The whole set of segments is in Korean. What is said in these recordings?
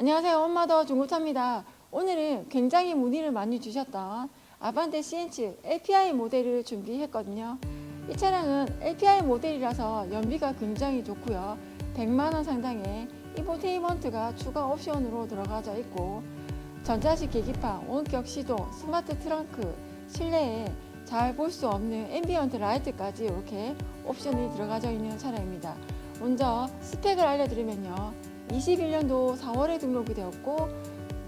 안녕하세요. 엄마더 중고차입니다. 오늘은 굉장히 문의를 많이 주셨던 아반떼 CN7 LPI 모델을 준비했거든요. 이 차량은 LPI 모델이라서 연비가 굉장히 좋고요. 100만 원 상당의 인포테인먼트가 추가 옵션으로 들어가져 있고 전자식 계기판, 원격 시동, 스마트 트렁크, 실내에 잘 볼 수 없는 앰비언트 라이트까지 이렇게 옵션이 들어가져 있는 차량입니다. 먼저 스펙을 알려드리면요. 21년도 4월에 등록이 되었고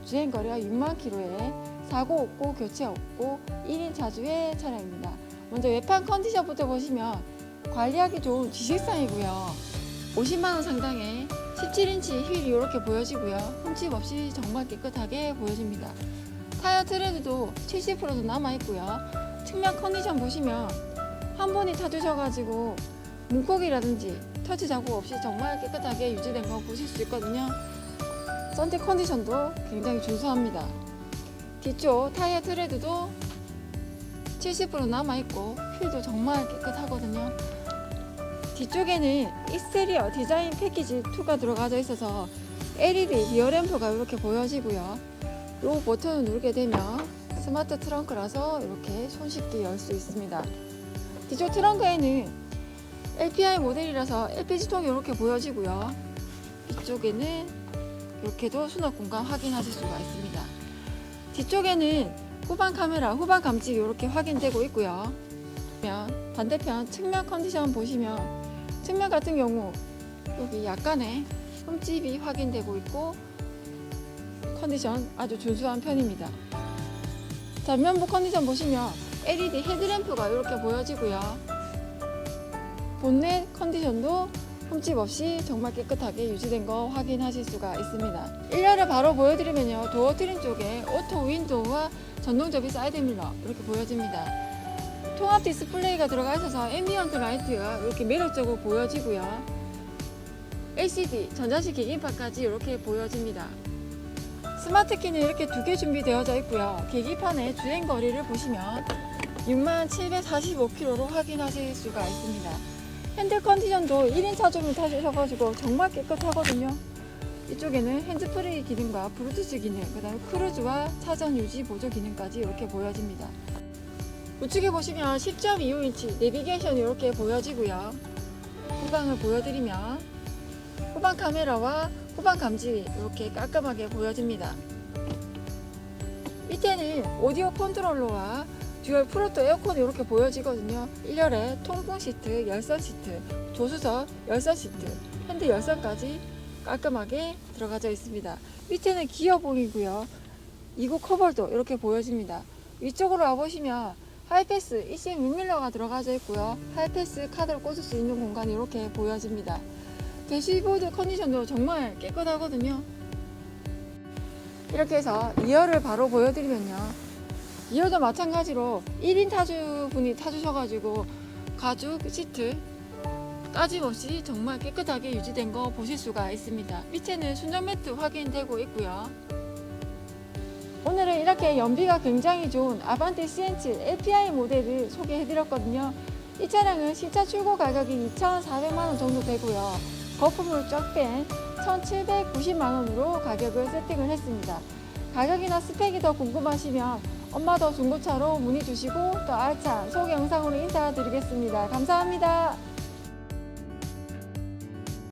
주행거리가 6만 킬로에 사고 없고 교체 없고 1인 차주의 차량입니다. 먼저 외판 컨디션부터 보시면 관리하기 좋은 지식상이고요. 50만 원 상당의 17인치 휠이 이렇게 보여지고요. 흠집 없이 정말 깨끗하게 보여집니다. 타이어 트레드도 70%도 남아 있고요. 측면 컨디션 보시면 한 번이 타주셔가지고 문콕이라든지 터치 자국 없이 정말 깨끗하게 유지된 거 보실 수 있거든요. 썬팅 컨디션도 굉장히 준수합니다. 뒤쪽 타이어 트레드도 70% 남아있고 휠도 정말 깨끗하거든요. 뒤쪽에는 익스테리어 디자인 패키지 2가 들어가져 있어서 LED 리어램프가 이렇게 보여지고요. 이 버튼을 누르게 되면 스마트 트렁크라서 이렇게 손쉽게 열 수 있습니다. 뒤쪽 트렁크에는 LPI 모델이라서 LPG통이 이렇게 보여지고요. 이쪽에는 이렇게도 수납 공간 확인하실 수가 있습니다. 뒤쪽에는 후방 카메라, 후방 감지 이렇게 확인되고 있고요. 반대편 측면 컨디션 보시면 측면 같은 경우 여기 약간의 흠집이 확인되고 있고 컨디션 아주 준수한 편입니다. 전면부 컨디션 보시면 LED 헤드램프가 이렇게 보여지고요. 본넷 컨디션도 흠집 없이 정말 깨끗하게 유지된 거 확인하실 수가 있습니다. 1열을 바로 보여드리면요. 도어 트림 쪽에 오토 윈도우와 전동 접이 사이드 밀러 이렇게 보여집니다. 통합 디스플레이가 들어가 있어서 앰비언트 라이트가 이렇게 매력적으로 보여지고요. LCD 전자식 계기판까지 이렇게 보여집니다. 스마트 키는 이렇게 두 개 준비되어져 있고요. 계기판의 주행 거리를 보시면 6745km로 확인하실 수가 있습니다. 핸들 컨디션도 1인 차주를 타셔가지고 정말 깨끗하거든요. 이쪽에는 핸즈프리 기능과 블루투스 기능, 그 다음에 크루즈와 차선 유지 보조 기능까지 이렇게 보여집니다. 우측에 보시면 10.25인치 내비게이션이 이렇게 보여지고요. 후방을 보여드리면 후방 카메라와 후방 감지 이렇게 깔끔하게 보여집니다. 밑에는 오디오 컨트롤러와 듀얼 프로토 에어컨이 이렇게 보여지거든요. 1열에 통풍 시트, 열선 시트, 조수석, 열선 시트, 핸드 열선까지 깔끔하게 들어가져 있습니다. 밑에는 기어봉이고요. 이구 커버도 이렇게 보여집니다. 위쪽으로 와보시면 하이패스 ECM 6밀러가 들어가져 있고요. 하이패스 카드를 꽂을 수 있는 공간이 이렇게 보여집니다. 대시보드 컨디션도 정말 깨끗하거든요. 이렇게 해서 2열을 바로 보여드리면요. 2열도 마찬가지로 1인 타주분이 타주셔가지고 가죽 시트 까짐없이 정말 깨끗하게 유지된 거 보실 수가 있습니다. 밑에는 순정 매트 확인되고 있고요. 오늘은 이렇게 연비가 굉장히 좋은 아반떼 CN7 LPI 모델을 소개해드렸거든요. 이 차량은 신차 출고 가격이 2,400만 원 정도 되고요. 거품을 쫙 뺀 1,790만 원으로 가격을 세팅을 했습니다. 가격이나 스펙이 더 궁금하시면 엄마 더 중고차로 문의 주시고 또 알찬 소개 영상으로 인사드리겠습니다. 감사합니다.